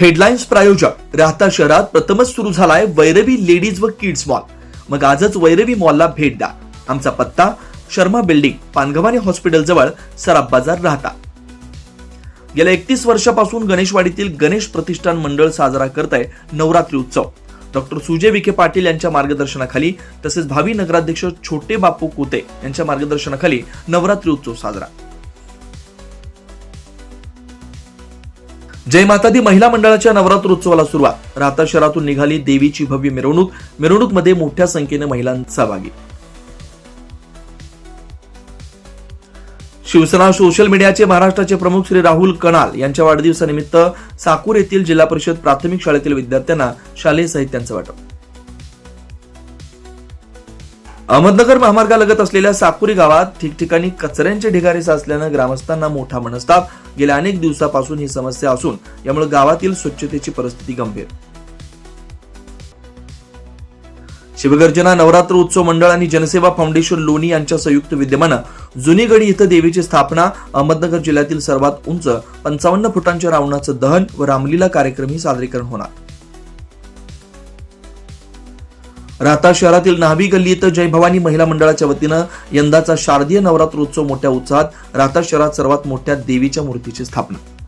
Headlines प्रायोजक. राहता शहरात प्रथमच सुरू झालाय वैरवी लेडीज व किड्स मॉल. मग आजच वैरवी मॉलला भेट द्या. आमचा पत्ता शर्मा बिल्डिंग पानगवानी हॉस्पिटल जवळ सराफ बाजार राहता. गेल्या एकतीस वर्षापासून गणेशवाडीतील गणेश प्रतिष्ठान मंडळ साजरा करत आहे नवरात्री उत्सव. डॉक्टर सुजय विखे पाटील यांच्या मार्गदर्शनाखाली तसेच भावी नगराध्यक्ष छोटे बापू कोते यांच्या मार्गदर्शनाखाली नवरात्री उत्सव साजरा. जय माता दी महिला मंडळाच्या नवरात्र उत्सवाला सुरुवात राहता शहरातून निघाली देवीची भव्य मिरवणूक. मिरवणूकमध्ये मोठ्या संख्येने महिलांचा सहभागी. शिवसेना सोशल मीडियाचे महाराष्ट्राचे प्रमुख श्री राहुल कणाल यांच्या वाढदिवसानिमित्त साकूर येथील जिल्हा परिषद प्राथमिक शाळेतील विद्यार्थ्यांना शालेय साहित्यांचं वाटप. अहमदनगर महामार्गालगत असलेल्या साकुरी गावात ठिकठिकाणी कचऱ्यांचे ढिगारे साचल्यानं ग्रामस्थांना मोठा मनस्ताप. गेल्या अनेक दिवसापासून ही समस्या असून यामुळे गावातील स्वच्छतेची परिस्थिती गंभीर. शिवगर्जना नवरात्र उत्सव मंडळ आणि जनसेवा फाउंडेशन लोणी यांच्या संयुक्त विद्यमानं जुनीगडी इथं देवीची स्थापना अहमदनगर जिल्ह्यातील सर्वात उंच पंचावन्न फुटांच्या रावणाचं दहन व रामलीला कार्यक्रमही सादरीकरण होणार. राहता शहरातील नाभी गल्ली इथं जय भवानी महिला मंडळाच्या वतीनं यंदाचा शारदीय नवरात्र उत्सव मोठ्या उत्साहात राहता शहरात सर्वात मोठ्या देवीच्या मूर्तीची स्थापना.